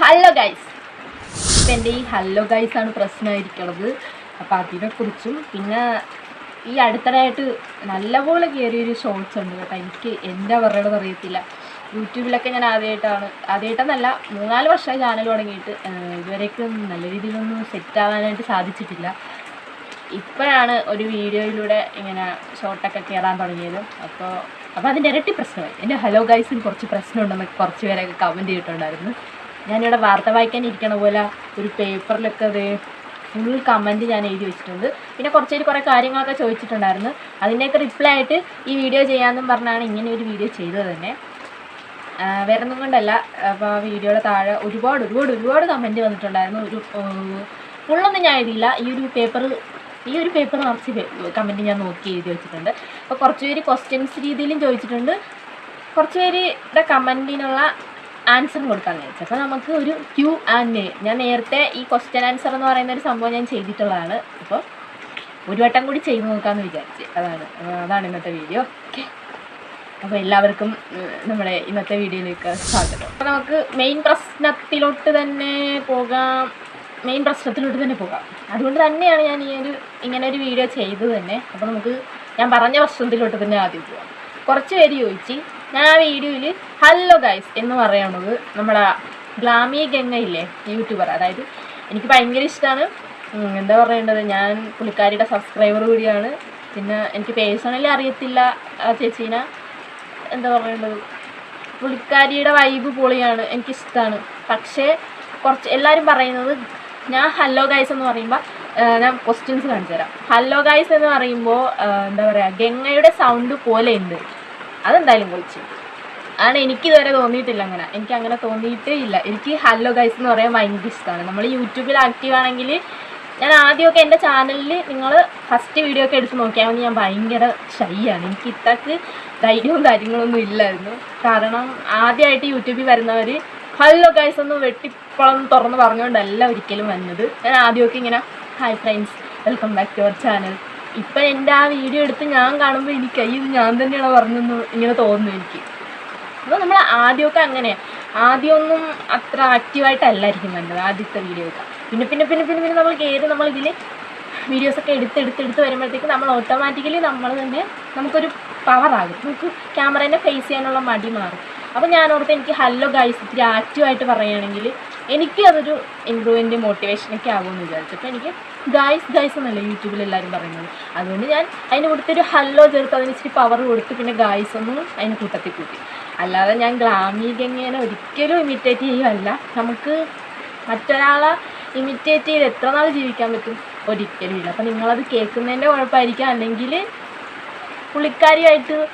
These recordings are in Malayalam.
ഹലോ ഗൈസ് ഇപ്പം എന്റെ ഈ ഹലോ ഗൈസ് ആണ് പ്രശ്നമായിരിക്കുന്നത് അപ്പം അതിനെക്കുറിച്ചും പിന്നെ ഈ അടുത്തിടെയായിട്ട് നല്ലപോലെ കയറിയൊരു ഷോർട്സ് ഉണ്ട് കേട്ടോ. എനിക്ക് എന്താ പറയണത് അറിയത്തില്ല. യൂട്യൂബിലൊക്കെ ഞാൻ ആദ്യമായിട്ടാണ് ആദ്യമായിട്ടെന്നല്ല മൂന്നാൽ വർഷമായി ചാനൽ തുടങ്ങിയിട്ട് ഇതുവരേക്കും നല്ല രീതിയിലൊന്നും സെറ്റ് ആവാനായിട്ട് സാധിച്ചിട്ടില്ല. ഇപ്പോഴാണ് ഒരു വീഡിയോയിലൂടെ ഇങ്ങനെ ഷോർട്ടൊക്കെ കയറാൻ തുടങ്ങിയത്. അപ്പോൾ അപ്പോൾ അതിന്റെ ഇരട്ടി പ്രശ്നമായി. എന്റെ ഹലോ ഗൈസിന് കുറച്ച് പ്രശ്നമുണ്ടെന്ന് കുറച്ച് പേരൊക്കെ കമന്റ് ചെയ്തിട്ടുണ്ടായിരുന്നു. ഞാനിവിടെ വാർത്ത വായിക്കാൻ ഇരിക്കണ പോലെ ഒരു പേപ്പറിലൊക്കെ അത് ഫുൾ കമന്റ് ഞാൻ എഴുതി വെച്ചിട്ടുണ്ട്. പിന്നെ കുറച്ച് പേര് കുറേ കാര്യങ്ങളൊക്കെ ചോദിച്ചിട്ടുണ്ടായിരുന്നു. അതിന്റെയൊക്കെ റിപ്ലൈ ആയിട്ട് ഈ വീഡിയോ ചെയ്യാമെന്നും പറഞ്ഞാണ് ഇങ്ങനെ ഒരു വീഡിയോ ചെയ്തത് തന്നെ. വേറെ ഒന്നും കൊണ്ടല്ല. അപ്പോൾ ആ വീഡിയോയുടെ താഴെ ഒരുപാട് ഒരുപാട് ഒരുപാട് കമന്റ് വന്നിട്ടുണ്ടായിരുന്നു. ഒരു ഫുള്ളൊന്നും ഞാൻ എഴുതിയില്ല. ഈ ഒരു പേപ്പർ ഈ ഒരു പേപ്പർ നിറച്ച് കമന്റ് ഞാൻ നോക്കി എഴുതി വെച്ചിട്ടുണ്ട്. അപ്പോൾ കുറച്ച് പേര് ക്വസ്റ്റ്യൻസ് രീതിയിലും ചോദിച്ചിട്ടുണ്ട്. കുറച്ച് പേരുടെ കമന്റിനുള്ള ആൻസറും കൊടുക്കാൻ വിചാരിച്ചു അപ്പോൾ നമുക്ക് ഒരു ക്യൂ ആൻഡ് ഞാൻ നേരത്തെ ഈ ക്വസ്റ്റ്യൻ ആൻസർ എന്ന് പറയുന്ന ഒരു സംഭവം ഞാൻ ചെയ്തിട്ടുള്ളതാണ്. അപ്പോൾ ഒരു വട്ടം കൂടി ചെയ്ത് നോക്കാമെന്ന് വിചാരിച്ച്. അതാണ് അതാണ് ഇന്നത്തെ വീഡിയോ ഓക്കെ അപ്പോൾ എല്ലാവർക്കും നമ്മുടെ ഇന്നത്തെ വീഡിയോയിലേക്ക് സ്വാഗതം. അപ്പോൾ നമുക്ക് മെയിൻ പ്രശ്നത്തിലോട്ട് തന്നെ പോകാം. മെയിൻ പ്രശ്നത്തിലോട്ട് തന്നെ പോകാം. അതുകൊണ്ട് തന്നെയാണ് ഞാൻ ഈ ഒരു ഇങ്ങനെ ഒരു വീഡിയോ ചെയ്തത് തന്നെ. അപ്പോൾ നമുക്ക് ഞാൻ പറഞ്ഞ പ്രശ്നത്തിലോട്ട് തന്നെ ആദ്യം പോകാം കുറച്ച് പേര് ചോദിച്ച് ഞാൻ ആ വീഡിയോയിൽ ഹലോ ഗൈസ് എന്ന് പറയുന്നത് നമ്മുടെ ഗ്ലാമി ഗംഗ യൂട്യൂബർ അതായത് എനിക്ക് ഭയങ്കര ഇഷ്ടമാണ് എന്താ പറയേണ്ടത്? ഞാൻ പുള്ളിക്കാരിയുടെ സബ്സ്ക്രൈബർ കൂടിയാണ്. പിന്നെ എനിക്ക് പേഴ്സണലി അറിയത്തില്ല ചേച്ചീനെ. എന്താ പറയേണ്ടത്? പുള്ളിക്കാരിയുടെ വൈബ് പൊളിയാണ് എനിക്കിഷ്ടമാണ് പക്ഷേ കുറച്ച് എല്ലാവരും പറയുന്നത് ഞാൻ ഹലോ ഗൈസ് എന്ന് പറയുമ്പോൾ ഞാൻ ക്വസ്റ്റ്യൻസ് കാണിച്ചു തരാം ഹലോ ഗൈസ് എന്ന് പറയുമ്പോൾ എന്താ പറയുക ഗംഗയുടെ സൗണ്ട് പോലെ ഉണ്ട് അതെന്തായാലും കുറിച്ച് ആണ് എനിക്കിതുവരെ തോന്നിയിട്ടില്ല അങ്ങനെ. എനിക്ക് അങ്ങനെ തോന്നിയിട്ടേ ഇല്ല. എനിക്ക് ഹലോ ഗൈസ് എന്ന് പറയാൻ ഭയങ്കര ഇഷ്ടമാണ് നമ്മൾ യൂട്യൂബിൽ ആക്റ്റീവ് ആണെങ്കിൽ ഞാൻ ആദ്യമൊക്കെ എന്റെ ചാനലിൽ നിങ്ങൾ ഫസ്റ്റ് വീഡിയോ ഒക്കെ എടുത്ത് നോക്കിയാൽ മതി ഞാൻ ഭയങ്കര ഷൈയാണ് എനിക്ക് ഇത്രക്ക് ധൈര്യവും കാര്യങ്ങളൊന്നും ഇല്ലായിരുന്നു. കാരണം ആദ്യമായിട്ട് യൂട്യൂബിൽ വരുന്നവർ ഹലോ ഗൈസ് ഒന്ന് വെട്ടിപ്പളം തുറന്ന് പറഞ്ഞുകൊണ്ടല്ല ഒരിക്കലും വന്നത്. ഞാൻ ആദ്യമൊക്കെ ഇങ്ങനെ hi friends welcome back to our channel ഇപ്പം എന്റെ ആ വീഡിയോ എടുത്ത് ഞാൻ കാണുമ്പോൾ എനിക്ക് ഇത് ഞാൻ തന്നെയാണ് പറഞ്ഞെന്ന് ഇങ്ങനെ തോന്നുന്നു എനിക്ക്. അപ്പോൾ നമ്മൾ ആദ്യമൊക്കെ അങ്ങനെ. ആദ്യമൊന്നും അത്ര ആക്റ്റീവായിട്ടല്ലായിരിക്കും വന്നത് ആദ്യത്തെ വീഡിയോ ഒക്കെ പിന്നെ പിന്നെ പിന്നെ പിന്നെ പിന്നെ നമ്മൾ കയറി നമ്മൾ ഇതിൽ വീഡിയോസൊക്കെ എടുത്ത് എടുത്ത് എടുത്ത് വരുമ്പോഴത്തേക്ക് നമ്മൾ ഓട്ടോമാറ്റിക്കലി നമ്മൾ തന്നെ നമുക്കൊരു പവറാകും നമുക്ക് ക്യാമറേനെ ഫേസ് ചെയ്യാനുള്ള മടി മാറും. അപ്പോൾ ഞാൻ ഓർത്ത് എനിക്ക് ഹലോ ഗൈസ് ഇത്തിരി ആക്റ്റീവായിട്ട് പറയുകയാണെങ്കിൽ എനിക്ക് അതൊരു ഇമ്പ്രൂവ്മെന്റ് മോട്ടിവേഷനൊക്കെ ആകുമെന്ന് വിചാരിച്ചു. അപ്പോൾ എനിക്ക് ഗൈസ് ഗായ്സ് എന്നല്ലേ യൂട്യൂബിൽ എല്ലാവരും പറയുന്നത്. അതുകൊണ്ട് ഞാൻ അതിന് കൊടുത്തൊരു ഹലോ ചേർത്ത് അതിന് ഇച്ചിരി പവർ കൊടുത്ത് പിന്നെ ഗായ്സ് ഒന്നും അതിന് കൂട്ടത്തിൽ കൂട്ടി. അല്ലാതെ ഞാൻ ഗ്ലാമി ഗംഗേനെ ഒരിക്കലും ഇമിറ്റേറ്റ് ചെയ്യുകയല്ല. നമുക്ക് മറ്റൊരാളെ ഇമിറ്റേറ്റ് ചെയ്ത് എത്ര നാൾ ജീവിക്കാൻ പറ്റും? ഒരിക്കലും ഇല്ല. അപ്പം നിങ്ങളത് കേൾക്കുന്നതിന്റെ കുഴപ്പമായിരിക്കാം. അല്ലെങ്കിൽ പുള്ളിക്കാരിയായിട്ട്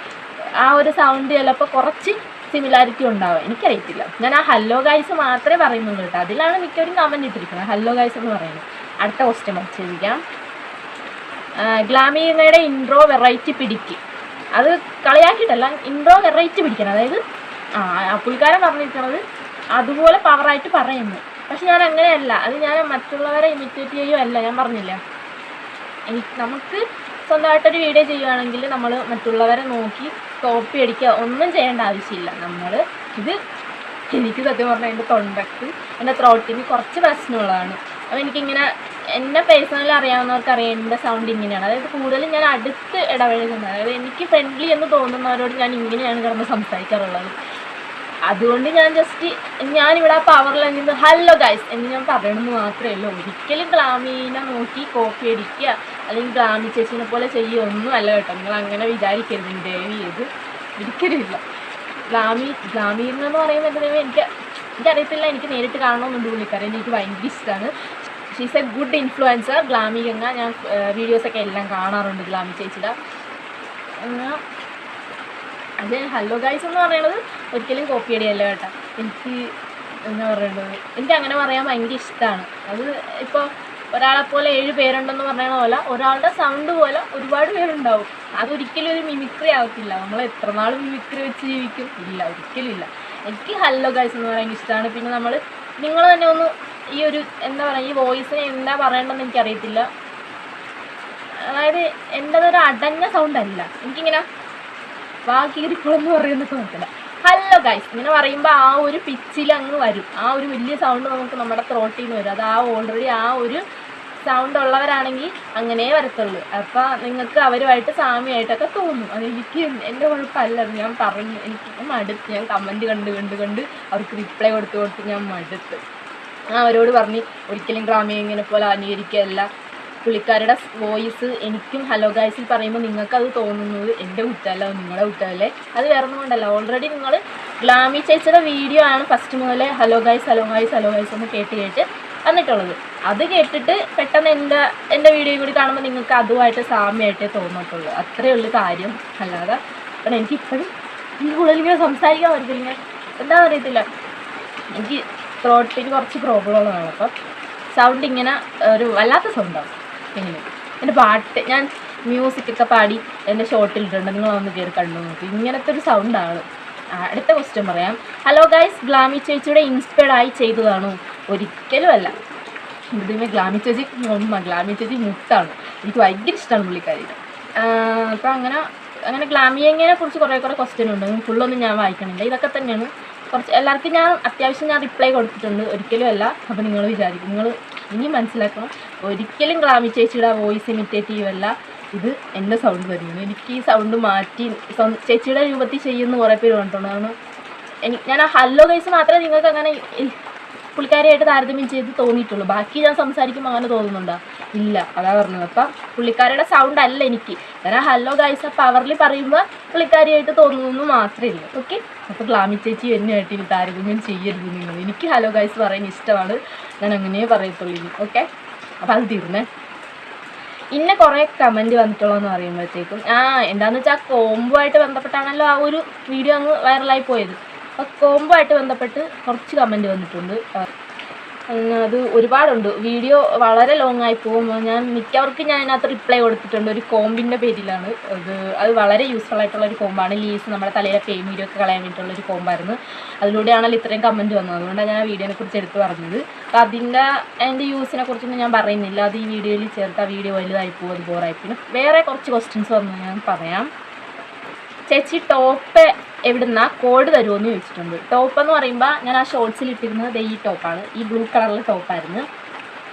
ആ ഒരു സൗണ്ട് ചിലപ്പോൾ കുറച്ച് സിമിലാരിറ്റി ഉണ്ടാവും. എനിക്കറിയത്തില്ല. ഞാൻ ആ ഹല്ലോ ഗൈസ് മാത്രമേ പറയുന്നുള്ളൂ കേട്ടോ. അതിലാണ് മിക്കവരും കമന്റ് ഇട്ടിരിക്കുന്നത് ഹല്ലോ ഗൈസ് എന്ന് പറയുന്നത്. അടുത്ത ക്വസ്റ്റ്യൻ ചോദിക്കാം. ഗ്ലാമീനയുടെ ഇൻട്രോ വെറൈറ്റി പിടിക്ക്. അത് കളിയാക്കിയിട്ടല്ല ഇൻട്രോ വെറൈറ്റി പിടിക്കണം. അതായത് ആ പുൽക്കാരൻ പറഞ്ഞിരിക്കുന്നത് അതുപോലെ പവറായിട്ട് പറയുന്നു. പക്ഷെ ഞാൻ അങ്ങനെയല്ല. അത് ഞാൻ മറ്റുള്ളവരെ ഇമിറ്റേറ്റ് ചെയ്യുമല്ല ഞാൻ പറഞ്ഞില്ല? എനിക്ക് നമുക്ക് സ്വന്തമായിട്ടൊരു വീഡിയോ ചെയ്യുകയാണെങ്കിൽ നമ്മൾ മറ്റുള്ളവരെ നോക്കി കോപ്പി അടിക്കുക ഒന്നും ചെയ്യേണ്ട ആവശ്യമില്ല. നമ്മൾ ഇത് എനിക്ക് സത്യം പറഞ്ഞാൽ എന്റെ തൊണ്ടക്ക് എന്റെ ത്രോട്ടിന് കുറച്ച് പ്രശ്നമുള്ളതാണ്. അപ്പോൾ എനിക്കിങ്ങനെ എന്നെ പേഴ്സണലി അറിയാവുന്നവർക്ക് അറിയാം എന്റെ സൗണ്ട് ഇങ്ങനെയാണ്. അതായത് കൂടുതലും ഞാൻ അടുത്ത് ഇടപഴകുന്നത്. അതായത് എനിക്ക് ഫ്രണ്ട്ലി എന്ന് തോന്നുന്നവരോട് ഞാൻ ഇങ്ങനെയാണ് കിടന്ന് സംസാരിക്കാറുള്ളത്. അതുകൊണ്ട് ഞാൻ ജസ്റ്റ് ഞാനിവിടെ ആ പവറിൽ നിന്ന് ഹലോ ഗൈസ് എന്ന് ഞാൻ പറയണമെന്ന് മാത്രമേ ഉള്ളൂ. ഒരിക്കലും ഗ്ലാമീനെ നോക്കി കോപ്പി അടിക്കുക അല്ലെങ്കിൽ ഗ്ലാമി ചേച്ചിനെ പോലെ ചെയ്യുകയൊന്നും അല്ല കേട്ടോ. നിങ്ങൾ അങ്ങനെ വിചാരിക്കരുത്. ദേവി ഇത് ഒരിക്കലും ഇല്ല ഗ്ലാമി ഗ്ലാമീർ എന്ന് പറയുമ്പോൾ എനിക്ക് എനിക്കറിയത്തില്ല. എനിക്ക് നേരിട്ട് കാണണമെന്നുണ്ട് പുള്ളിക്കാരൻ. എനിക്ക് ഭയങ്കര ഇഷ്ടമാണ് she's a good influencer Glamy Ganga ഞാൻ വീഡിയോസൊക്കെ എല്ലാം കാണാറുണ്ട് ഗ്ലാമി ചേച്ചിയുടെ. അത് ഹലോ ഗൈസ് എന്ന് പറയുന്നത് ഒരിക്കലും കോപ്പി അടിയല്ല കേട്ടോ. എനിക്ക് എന്താ പറയേണ്ടത്? എനിക്ക് അങ്ങനെ പറയാൻ ഭയങ്കര ഇഷ്ടമാണ് അത് ഇപ്പോൾ ഒരാളെപ്പോലെ ഏഴ് പേരുണ്ടെന്ന് പറയണ പോലെ ഒരാളുടെ സൗണ്ട് പോലെ ഒരുപാട് പേരുണ്ടാവും. അതൊരിക്കലും ഒരു മിമിക്രി ആവത്തില്ല. നമ്മൾ എത്ര നാൾ മിമിക്രി വെച്ച് ജീവിക്കും? ഇല്ല ഒരിക്കലും ഇല്ല. എനിക്ക് ഹലോ ഗൈസ് എന്ന് പറയാൻ ഇഷ്ടമാണ് പിന്നെ നമ്മൾ നിങ്ങൾ തന്നെ ഒന്ന് ഈ ഒരു എന്താ പറയുക ഈ വോയിസിന് എന്താ പറയണ്ടെന്ന് എനിക്കറിയത്തില്ല. അതായത് എന്റെതൊരു അടഞ്ഞ സൗണ്ട് അല്ല. എനിക്കിങ്ങനെ വാ കീറിക്കുളെന്ന് പറയുന്നൊക്കെ നോക്കില്ല ഹലോ ഗൈസ് ഇങ്ങനെ പറയുമ്പോൾ ആ ഒരു പിച്ചിൽ അങ്ങ് വരും. ആ ഒരു വലിയ സൗണ്ട് നമുക്ക് നമ്മുടെ ത്രോട്ടിൽ നിന്ന് വരും. അത് ആ ഓൾറെഡി ആ ഒരു സൗണ്ട് ഉള്ളവരാണെങ്കിൽ അങ്ങനെ വരത്തുള്ളൂ. അപ്പോൾ നിങ്ങൾക്ക് അവരുമായിട്ട് സാമ്യമായിട്ടൊക്കെ തോന്നും. അത് എനിക്ക് എന്റെ കുഴപ്പമല്ല ഞാൻ പറഞ്ഞു. എനിക്ക് മടുത്ത്. ഞാൻ കമന്റ് കണ്ട് കണ്ട് കണ്ട് അവർക്ക് റിപ്ലൈ കൊടുത്ത് കൊടുത്ത് ഞാൻ മടുത്ത്. ഞാൻ അവരോട് പറഞ്ഞ് ഒരിക്കലും ഡ്രാമയെ പോലെ അനുകരിക്കുകയല്ല പുള്ളിക്കാരുടെ വോയിസ് എനിക്കും ഹലോ ഗായ്സിൽ പറയുമ്പോൾ നിങ്ങൾക്കത് തോന്നുന്നത് എന്റെ കുറ്റമല്ല നിങ്ങളുടെ കുറ്റമല്ലേ? അത് വേറെ കൊണ്ടല്ല. ഓൾറെഡി നിങ്ങൾ ഗ്ലാമി ചേച്ചിയുടെ വീഡിയോ ആണ് ഫസ്റ്റ് മുതലേ hello guys hello guys hello guys എന്ന് കേട്ട് കേട്ട് വന്നിട്ടുള്ളത്. അത് കേട്ടിട്ട് പെട്ടെന്ന് എന്റെ എന്റെ വീഡിയോ കൂടി കാണുമ്പോൾ നിങ്ങൾക്ക് അതുമായിട്ട് സാമ്യമായിട്ടേ തോന്നിട്ടുള്ളൂ അത്രയേ ഉള്ളൂ കാര്യം. അല്ലാതെ കാരണം എനിക്കിപ്പോഴും ഈ കൂടുതൽ ഇങ്ങനെ സംസാരിക്കാൻ പറ്റില്ല എന്താ അറിയത്തില്ല. എനിക്ക് ത്രോട്ടിന് കുറച്ച് പ്രോബ്ലം ഉള്ളതാണ് അപ്പം സൗണ്ട് ഇങ്ങനെ ഒരു വല്ലാത്ത സൗണ്ടാണ് ഇങ്ങനെ. എന്റെ പാട്ട് ഞാൻ മ്യൂസിക് ഒക്കെ പാടി എന്റെ നിങ്ങൾ നിങ്ങളൊന്ന് കയറി കണ്ടു നോക്കി. ഇങ്ങനത്തെ ഒരു സൗണ്ടാണ് അടുത്ത ക്വസ്റ്റ്യൻ പറയാം. ഹലോ ഗൈസ് ഗ്ലാമി ചേച്ചിയുടെ ഇൻസ്പയർഡ് ആയി ചെയ്തതാണോ. ഒരിക്കലും അല്ല. ഇതിന് ഗ്ലാമി ചേച്ചി ഉമ്മ ഗ്ലാമി ചേച്ചി മുത്താണ്. എനിക്ക് ഭയങ്കര ഇഷ്ടമാണ് പുള്ളിക്കാരിയുടെ അപ്പോൾ അങ്ങനെ അങ്ങനെ ഗ്ലാമിയങ്ങനെ കുറിച്ച് കുറേ കുറേ ക്വസ്റ്റ്യൻ ഉണ്ട്. ഫുള്ളൊന്നും ഞാൻ വായിക്കണില്ല. ഇതൊക്കെ തന്നെയാണ് കുറച്ച് എല്ലാവർക്കും ഞാൻ അത്യാവശ്യം ഞാൻ റിപ്ലൈ കൊടുത്തിട്ടുണ്ട്. ഒരിക്കലും അല്ല. അപ്പോൾ നിങ്ങൾ വിചാരിക്കും. നിങ്ങൾ ഇനി മനസ്സിലാക്കണം. ഒരിക്കലും ഗ്ലാമി ചേച്ചിയുടെ വോയിസ് ഇമിറ്റേറ്റ് ചെയ്യുമല്ല ഇത് എന്റെ സൗണ്ട് തരുന്നു എനിക്ക് ഈ സൗണ്ട് മാറ്റി ചേച്ചിയുടെ രൂപത്തിൽ ചെയ്യുന്ന കുറേ പേര് കണ്ടിട്ടുണ്ട് കാരണം എനിക്ക് ഞാൻ ഹലോ ഗൈസ് മാത്രമേ നിങ്ങൾക്ക് അങ്ങനെ പുള്ളിക്കാരിയായിട്ട് താരതമ്യം ചെയ്ത് തോന്നിയിട്ടുള്ളൂ. ബാക്കി ഞാൻ സംസാരിക്കുമ്പോൾ അങ്ങനെ തോന്നുന്നുണ്ടോ? ഇല്ല. അതാ പറഞ്ഞത്. അപ്പം പുള്ളിക്കാരിയുടെ സൗണ്ട് അല്ല എനിക്ക്. കാരണം ഹലോ ഗൈസ് പവറിൽ പറയുമ്പോൾ പുള്ളിക്കാരിയായിട്ട് തോന്നുന്നു മാത്രമേ ഇല്ല ഓക്കെ അപ്പോൾ ഗ്ലാമി ചേച്ചി എന്നെയായിട്ട് ഇനി താരതമ്യം ചെയ്യരുത് നിങ്ങൾ. എനിക്ക് ഹലോ ഗൈസ് പറയാൻ ഇഷ്ടമാണ്. ഞാൻ അങ്ങനെ പറയത്തുള്ളൂ ഇനി. ഓക്കെ അപ്പോൾ അത് തീർന്നേ. ഇന്ന കുറേ കമന്റ് വന്നിട്ടുള്ളതെന്ന് പറയുമ്പോഴത്തേക്കും ആ എന്താണെന്ന് വെച്ചാൽ കോംബോ ആയിട്ട് ബന്ധപ്പെട്ടാണല്ലോ ആ ഒരു വീഡിയോ അങ്ങ് വൈറലായി പോയത്. അപ്പോൾ കോംബോ ആയിട്ട് ബന്ധപ്പെട്ട് കുറച്ച് കമന്റ് വന്നിട്ടുണ്ട്. അത് ഒരുപാടുണ്ട്. വീഡിയോ വളരെ ലോങ് ആയി പോകും. ഞാൻ മിക്കവർക്കും ഞാൻ അതിനകത്ത് റിപ്ലൈ കൊടുത്തിട്ടുണ്ട്. ഒരു കോമ്പിന്റെ പേരിലാണ്. അത് അത് വളരെ യൂസ്ഫുൾ ആയിട്ടുള്ള ഒരു കോമ്പാണ്. ലീസ് നമ്മുടെ തലയിലെ പേമീരോ ഒക്കെ കളയാൻ വേണ്ടിയിട്ടുള്ള ഒരു കോമ്പായിരുന്നു. അതിലൂടെയാണല്ലോ ഇത്രയും കമന്റ് വന്നത്. അതുകൊണ്ടാണ് ഞാൻ ആ വീഡിയോനെ കുറിച്ച് എടുത്ത് പറഞ്ഞത്. അപ്പോൾ അതിന്റെ അതിന്റെ യൂസിനെ കുറിച്ചൊന്നും ഞാൻ പറയുന്നില്ല. അത് ഈ വീഡിയോയിൽ ചേർത്ത് ആ വീഡിയോ വലുതായി പോകും. അത് ബോറായി പിന്നെ വേറെ കുറച്ച് ക്വസ്റ്റ്യൻസ് വന്നു ഞാൻ പറയാം. ചേച്ചി ടോപ്പ് എവിടുന്ന കോഡ് തരുമോ എന്ന് ചോദിച്ചിട്ടുണ്ട്. ടോപ്പ് എന്ന് പറയുമ്പോൾ ഞാൻ ആ ഷോർട്സിൽ ഇട്ടിരുന്നത് ഈ ടോപ്പാണ് ഈ ബ്ലൂ കളറിലെ ടോപ്പായിരുന്നു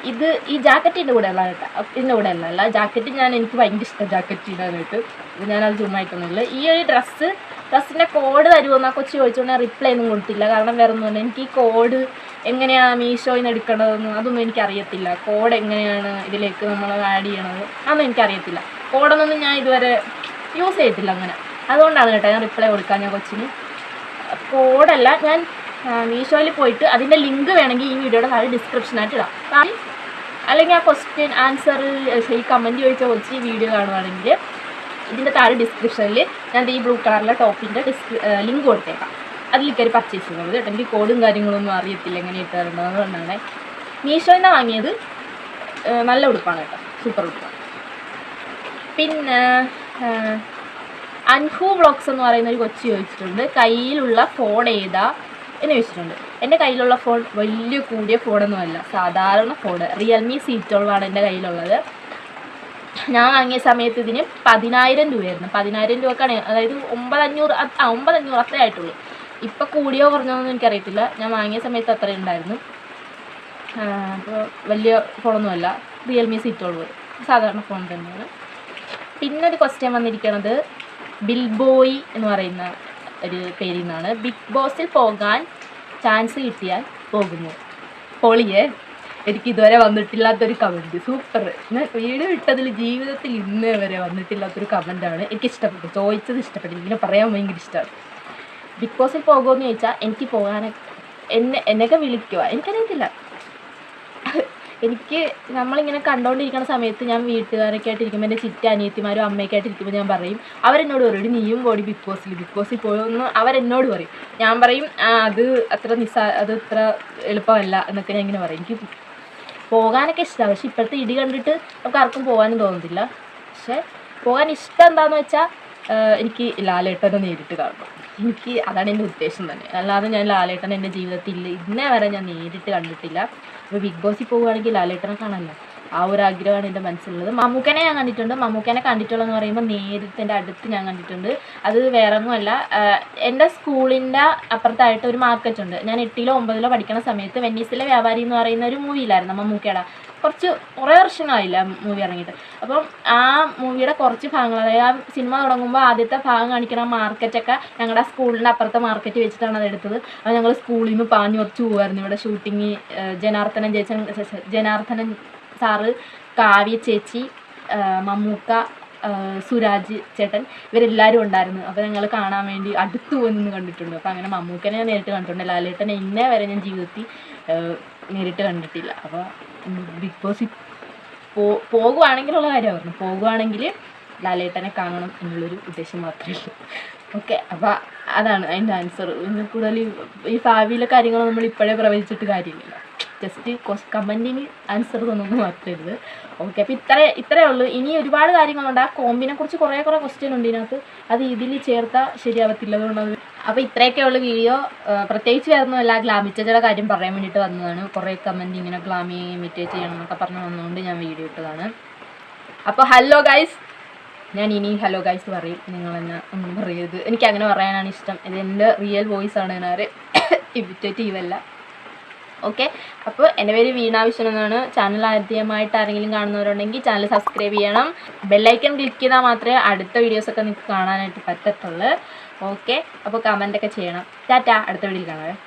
ഇത് ഈ ജാക്കറ്റിന്റെ കൂടെ ഉള്ള ഇതിന്റെ കൂടെ അല്ല. അല്ല ജാക്കറ്റ് ഞാൻ എനിക്ക് ഭയങ്കര ഇഷ്ടം ജാക്കറ്റ് ഇടാനായിട്ട്. ഇത് ഞാനത് ചുമ്മായിട്ടൊന്നുമില്ല ഈ ഒരു ഡ്രസ്സ് ഡ്രസ്സിന്റെ കോഡ് തരുമോ ആ കൊച്ചു ചോദിച്ചുകൊണ്ട് റിപ്ലൈ ഒന്നും കൊടുത്തില്ല. കാരണം വേറെ ഒന്നുമില്ല എനിക്ക് ഈ കോഡ് എങ്ങനെയാണ് മീഷോയിൽ നിന്ന് എടുക്കേണ്ടതെന്ന് അതൊന്നും എനിക്കറിയത്തില്ല. കോഡ് എങ്ങനെയാണ് ഇതിലേക്ക് നമ്മൾ ആഡ് ചെയ്യണത് അതൊന്നും എനിക്കറിയത്തില്ല. കോഡൊന്നും ഞാൻ ഇതുവരെ യൂസ് ചെയ്തിട്ടില്ല അങ്ങനെ. അതുകൊണ്ടാണ് കേട്ടോ ഞാൻ റിപ്ലൈ കൊടുക്കാൻ ഞാൻ കൊച്ചിന്. കോഡല്ല ഞാൻ മീഷോയിൽ പോയിട്ട് അതിന്റെ ലിങ്ക് വേണമെങ്കിൽ ഈ വീഡിയോയുടെ താഴെ ഡിസ്ക്രിപ്ഷനായിട്ട് ഇടാം. അല്ലെങ്കിൽ ആ ക്വസ്റ്റ്യൻ ആൻസർ ഈ കമന്റ് ചോദിച്ച കൊച്ച് ഈ വീഡിയോ കാണുവാണെങ്കിൽ ഇതിന്റെ താഴെ ഡിസ്ക്രിപ്ഷനിൽ ഞാൻ ഈ ബ്ലൂ കളറിലെ ടോപ്പിന്റെ ഡിസ്ക്രി ലിങ്ക് കൊടുത്തേക്കാം. അതിൽ കയറി പർച്ചേസ് ചെയ്യുന്നത് കേട്ടോ. എനിക്ക് കോഡും കാര്യങ്ങളൊന്നും അറിയത്തില്ല എങ്ങനെ ഇട്ടാറുണ്ടോ അതുകൊണ്ടാണ്. മീഷോയിൽ നിന്ന് വാങ്ങിയത് നല്ല ഉടുപ്പാണ് കേട്ടോ. സൂപ്പർ ഉടുപ്പാണ്. പിന്നെ അൻഹു വ്ളോഗ്സ് എന്ന് പറയുന്ന ഒരു കൊച്ചു ചോദിച്ചിട്ടുണ്ട്. കയ്യിലുള്ള ഫോൺ ഏതാ എന്ന് ചോദിച്ചിട്ടുണ്ട്. എന്റെ കയ്യിലുള്ള ഫോൺ വലിയ കൂടിയ ഫോണൊന്നുമല്ല സാധാരണ ഫോൺ റിയൽമി സി ട്വൽവാണ് എന്റെ കയ്യിലുള്ളത്. ഞാൻ വാങ്ങിയ സമയത്ത് ഇതിന് പതിനായിരം രൂപയായിരുന്നു. പതിനായിരം രൂപക്കാണ് അതായത് ഒമ്പത് അഞ്ഞൂറ് അത് ആ ഒമ്പത് അഞ്ഞൂറ് അത്രേ ആയിട്ടുള്ളൂ. ഇപ്പം കൂടിയോ കുറഞ്ഞോന്നും എനിക്കറിയത്തില്ല. ഞാൻ വാങ്ങിയ സമയത്ത് അത്രയും ഉണ്ടായിരുന്നു. അപ്പോൾ വലിയ ഫോണൊന്നുമല്ല റിയൽമി സി ട്വൽവ് സാധാരണ ഫോൺ തന്നെയാണ്. പിന്നെ ഒരു ക്വസ്റ്റ്യൻ വന്നിരിക്കുന്നത് ബിൽബോയ് എന്ന് പറയുന്ന ഒരു പേരിൽ നിന്നാണ് ബിഗ് ബോസിൽ പോകാൻ ചാൻസ് കിട്ടിയാൽ പോകുന്നു. പൊളിയേ എനിക്ക് ഇതുവരെ വന്നിട്ടില്ലാത്തൊരു കമന്റ് സൂപ്പർ ഞാൻ വീട് വിട്ടതിൽ ജീവിതത്തിൽ ഇന്ന് വരെ വന്നിട്ടില്ലാത്തൊരു കമന്റാണ് എനിക്ക് ഇഷ്ടപ്പെട്ടു ചോദിച്ചത് ഇഷ്ടപ്പെട്ടു. ഇങ്ങനെ പറയാൻ ഭയങ്കര ഇഷ്ടമാണ് ബിഗ് ബോസിൽ പോകുമെന്ന് ചോദിച്ചാൽ എനിക്ക് പോകാനൊക്കെ എന്നെ എന്നെയൊക്കെ വിളിക്കുക എനിക്കറിയത്തില്ല. എനിക്ക് നമ്മളിങ്ങനെ കണ്ടുകൊണ്ടിരിക്കുന്ന സമയത്ത് ഞാൻ വീട്ടുകാരൊക്കെ ആയിട്ടിരിക്കുമ്പോൾ എന്റെ ചിറ്റ അനിയത്തിമാരും അമ്മയൊക്കെ ആയിട്ടിരിക്കുമ്പോൾ ഞാൻ പറയും അവരെന്നോട് പറയും നീയും പോടി ബിഗ് ബോസിൽ ബിഗ് ബോസിൽ പോയെന്ന് അവരെന്നോട് പറയും. ഞാൻ പറയും "ആ, അത് അത്ര നിസ്സാ അത് ഇത്ര എളുപ്പമല്ല എന്നൊക്കെ ഞാൻ ഇങ്ങനെ പറയും. എനിക്ക് പോകാനൊക്കെ ഇഷ്ടമാണ് പക്ഷെ ഇപ്പോഴത്തെ ഇടി കണ്ടിട്ട് നമുക്ക് ആർക്കും പോകാനും തോന്നുന്നില്ല പക്ഷെ പോകാൻ ഇഷ്ടം എന്താണെന്ന് വെച്ചാൽ എനിക്ക് ലാലേട്ടനെ നേരിട്ട് കാണണം. എനിക്ക് അതാണ് എന്റെ ഉദ്ദേശം തന്നെ. അല്ലാതെ ഞാൻ ലാലേട്ടൻ എന്റെ ജീവിതത്തിൽ ഇന്നേ വരെ ഞാൻ നേരിട്ട് കണ്ടിട്ടില്ല. അപ്പോൾ ബിഗ് ബോസിൽ പോവുകയാണെങ്കിൽ ലാലേട്ടനെ കാണാനല്ല. ആ ഒരു ആഗ്രഹമാണ് എന്റെ മനസ്സിലുള്ളത്. മമ്മൂക്കനെ ഞാൻ കണ്ടിട്ടുണ്ട്. മമ്മൂക്കനെ കണ്ടിട്ടുള്ളതെന്ന് പറയുമ്പോൾ നേരിട്ട് എന്റെ അടുത്ത് ഞാൻ കണ്ടിട്ടുണ്ട്. അത് വേറെ ഒന്നുമല്ല എന്റെ സ്കൂളിന്റെ അപ്പുറത്തായിട്ട് ഒരു മാർക്കറ്റ് ഉണ്ട് ഞാൻ എട്ടിലോ ഒമ്പതിലോ പഠിക്കുന്ന സമയത്ത് വെന്നീസിലെ വ്യാപാരി എന്ന് പറയുന്ന ഒരു മൂവിയിലായിരുന്നു മമ്മൂക്കയുടെ. കുറച്ച് കുറേ വർഷങ്ങളായില്ല മൂവി ഇറങ്ങിയിട്ട്. അപ്പം ആ മൂവിയുടെ കുറച്ച് ഭാഗങ്ങൾ അതായത് ആ സിനിമ തുടങ്ങുമ്പോൾ ആദ്യത്തെ ഭാഗം കാണിക്കുന്ന മാർക്കറ്റൊക്കെ ഞങ്ങളുടെ സ്കൂളിന്റെ അപ്പുറത്തെ മാർക്കറ്റ് വെച്ചിട്ടാണ് അത് എടുത്തത്. അപ്പോൾ ഞങ്ങൾ സ്കൂളിൽ നിന്ന് പാഞ്ഞു കുറച്ച് പോകുമായിരുന്നു ഇവിടെ ഷൂട്ടിങ് ജനാർദ്ദനൻ ചേച്ചൻ ജനാർദ്ദനൻ സാറ് കാവ്യ ചേച്ചി മമ്മൂക്ക സുരാജ് ചേട്ടൻ ഇവരെല്ലാവരും ഉണ്ടായിരുന്നു. അപ്പോൾ ഞങ്ങൾ കാണാൻ വേണ്ടി അടുത്ത് പോയി നിന്ന് കണ്ടിട്ടുണ്ട്. അപ്പോൾ അങ്ങനെ മമ്മൂക്കനെ ഞാൻ നേരിട്ട് കണ്ടിട്ടുണ്ട്. ലാലേട്ടനെ ഇന്നേ വരെ ഞാൻ ജീവിതത്തിൽ നേരിട്ട് കണ്ടിട്ടില്ല. അപ്പോൾ ബിഗ് ബോസിൽ പോ പോകുവാണെങ്കിലുള്ള കാര്യം പറഞ്ഞു. പോകുവാണെങ്കിൽ ലാലേട്ടനെ കാണണം എന്നുള്ളൊരു ഉദ്ദേശം മാത്രമേ ഉള്ളൂ. ഓക്കെ അപ്പോൾ അതാണ് അതിന്റെ ആൻസർ കൂടുതൽ ഈ- ഭാവിയിലെ കാര്യങ്ങൾ നമ്മൾ ഇപ്പോഴേ പ്രവചിച്ചിട്ട് കാര്യമില്ല. ജസ്റ്റ് കമന്റിന് ആൻസർ തോന്നുന്നു ഉള്ളൂ. ഓക്കെ അപ്പോൾ ഇത്ര ഇത്രയേ ഉള്ളൂ. ഇനി ഒരുപാട് കാര്യങ്ങളുണ്ട്. ആ കോമ്പിനെ കുറിച്ച് കുറേ കുറേ ക്വസ്റ്റ്യൻ ഉണ്ട് ഇതിനകത്ത്. അത് ഇതിൽ ചേർത്താൽ ശരിയാവത്തില്ല അപ്പോൾ ഇത്രയൊക്കെ ഉള്ള വീഡിയോ പ്രത്യേകിച്ച് വേറൊന്നുമല്ല ഗ്ലാമിച്ചയുടെ കാര്യം പറയാൻ വേണ്ടിയിട്ട് വന്നതാണ്. കുറേ കമന്റ് ഇങ്ങനെ ഗ്ലാമി ഇമിറ്റേറ്റ് ചെയ്യണം എന്നൊക്കെ പറഞ്ഞ് വന്നുകൊണ്ട് ഞാൻ വീഡിയോ ഇട്ടതാണ്. അപ്പോൾ ഹലോ ഗൈസ് ഞാൻ ഇനി ഹലോ ഗൈസ് പറയും. നിങ്ങൾ എന്നെ ഒന്നും പറയരുത്. എനിക്ക് അങ്ങനെ പറയാനാണ് ഇഷ്ടം. ഇത് എന്റെ റിയൽ വോയിസ് ആണ്. ഞാൻ ആരെ ഇമിറ്റേറ്റ് ചെയ്യുമല്ല ഓക്കെ അപ്പോൾ എന്റെ പേര് വീണ വിശ്വൻ എന്നാണ്. ചാനൽ ആദ്യമായിട്ട് ആരെങ്കിലും കാണുന്നവരുണ്ടെങ്കിൽ ചാനൽ സബ്സ്ക്രൈബ് ചെയ്യണം. ബെല്ലൈക്കൺ ക്ലിക്ക് ചെയ്താൽ മാത്രമേ അടുത്ത വീഡിയോസൊക്കെ നിങ്ങൾക്ക് കാണാനായിട്ട് പറ്റത്തുള്ളൂ. ഓക്കെ അപ്പോൾ കമന്റൊക്കെ ചെയ്യണം. ടാറ്റ അടുത്ത വീഡിയോയിൽ കാണാം.